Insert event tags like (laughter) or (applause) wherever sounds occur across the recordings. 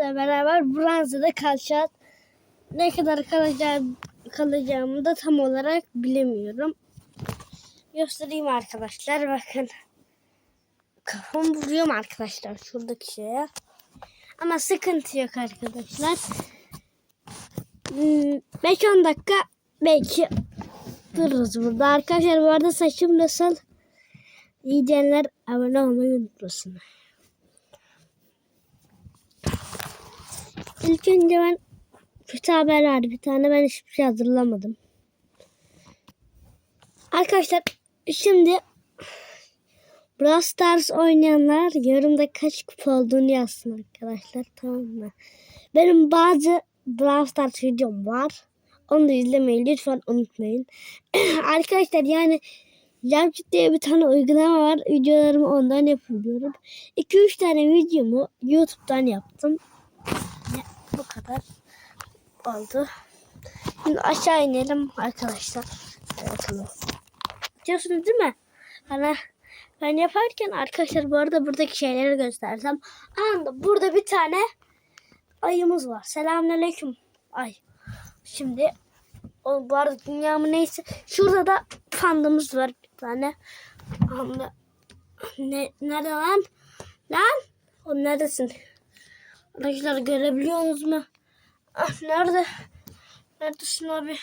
beraber Bronza'da kalacağız. Ne kadar kalacağım, kalacağımı da tam olarak bilemiyorum. Göstereyim arkadaşlar bakın. Kafamı vuruyorum arkadaşlar şuradaki şeye. Ama sıkıntı yok arkadaşlar. Hmm, 5-10 dakika belki dururuz burada. Arkadaşlar bu arada saçım nasıl? İyi abone olmayı unutmasın. İlk önce ben kötü haber vardı. Bir tane ben hiçbir şey hazırlamadım. Arkadaşlar şimdi Brawl Stars oynayanlar yorumda kaç kupa olduğunu yazsın arkadaşlar tamam mı? Benim bazı Brawl Stars videom var. Onu da izlemeyi lütfen unutmayın. (clears throat) arkadaşlar yani Yapçık diye bir tane uygulama var. Videolarımı ondan yapıyorum. 2-3 tane videomu YouTube'dan yaptım. Bu kadar oldu. Şimdi aşağı inelim arkadaşlar. Bakalım. Diyorsunuz değil mi? Hani ben yaparken arkadaşlar bu arada buradaki şeyleri göstersem. Anda burada bir tane ayımız var. Selamünaleyküm ay. Şimdi o bu arada dünyamı neyse. Şurada da pandamız var bir tane. Anda ne, nerede lan? Lan? O neredesin? Arkadaşlar görebiliyorsunuz mu? Ah nerede? Neredesin abi?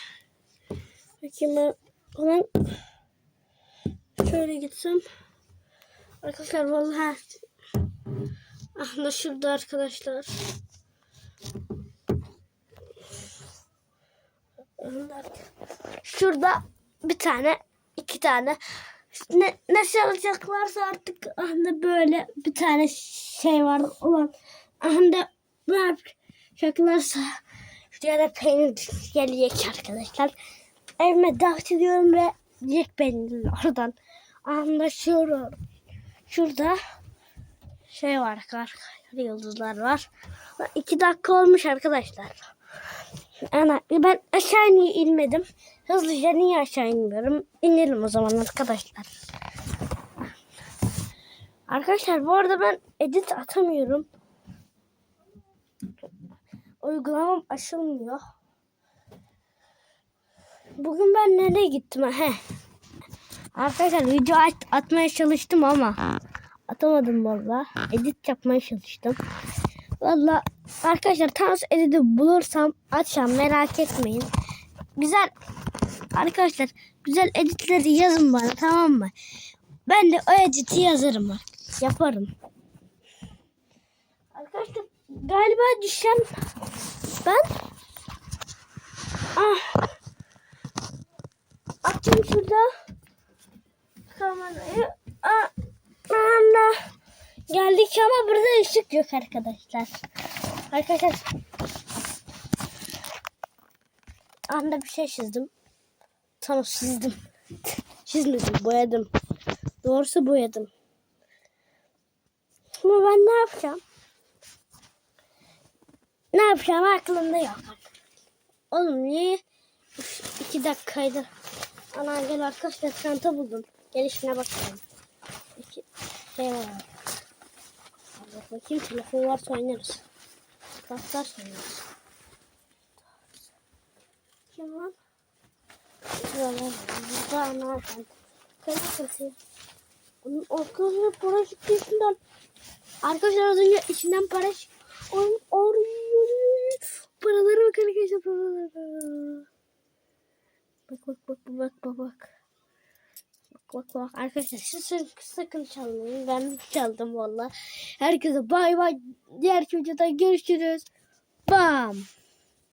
Bakayım ben falan şöyle gitsem. Arkadaşlar vallahi ah şurada arkadaşlar. Şurada bir tane, iki tane ne, ne çalacaklarsa artık anda böyle bir tane şey var olan anda ne yapacaklarsa şuraya da peynir gelecek arkadaşlar. Evime davet ediyorum ve yiyecek peynirli oradan. Şurada, şurada şey var arkadaşlar yıldızlar var. İki dakika olmuş arkadaşlar. Ana ben aşağı niye inmedim? Hızlıca niye aşağı inmiyorum? İnelim o zaman arkadaşlar. Arkadaşlar bu arada ben edit atamıyorum. Uygulamam açılmıyor. Bugün ben nereye gittim? He. Arkadaşlar video at atmaya çalıştım ama atamadım valla. Edit yapmaya çalıştım. Valla arkadaşlar tam editi bulursam açacağım merak etmeyin. Güzel arkadaşlar güzel editleri yazın bana tamam mı? Ben de o editi yazarım. Yaparım. Arkadaşlar galiba düşen ben ah açayım şurada kamerayı ah, Allah. Geldik ama burada ışık yok arkadaşlar. Arkadaşlar anda bir şey çizdim. Tamam çizdim. (laughs) Çizmedim boyadım. Doğrusu boyadım. Ama ben ne yapacağım? Ne yapacağım aklımda yok. Oğlum niye? Üf, iki dakikaydı. Ana gel arkadaşlar çanta buldum. Gelişine bakalım. İki şey var. Bak bakayım telefon varsa oynarız. Kartlar oynarız. Kim? Böyle burada ana var. Kayıt Onun arkadaşlar para çıktı içinden. Arkadaşlar az önce içinden para Onun arıyor. Paralara bak arkadaşlar paralara. Bak bak bak bak bak bak. Bak bak bak arkadaşlar sakın, sakın çalmayın. Ben çaldım valla. Herkese bay bay. Diğer videoda görüşürüz. Bam.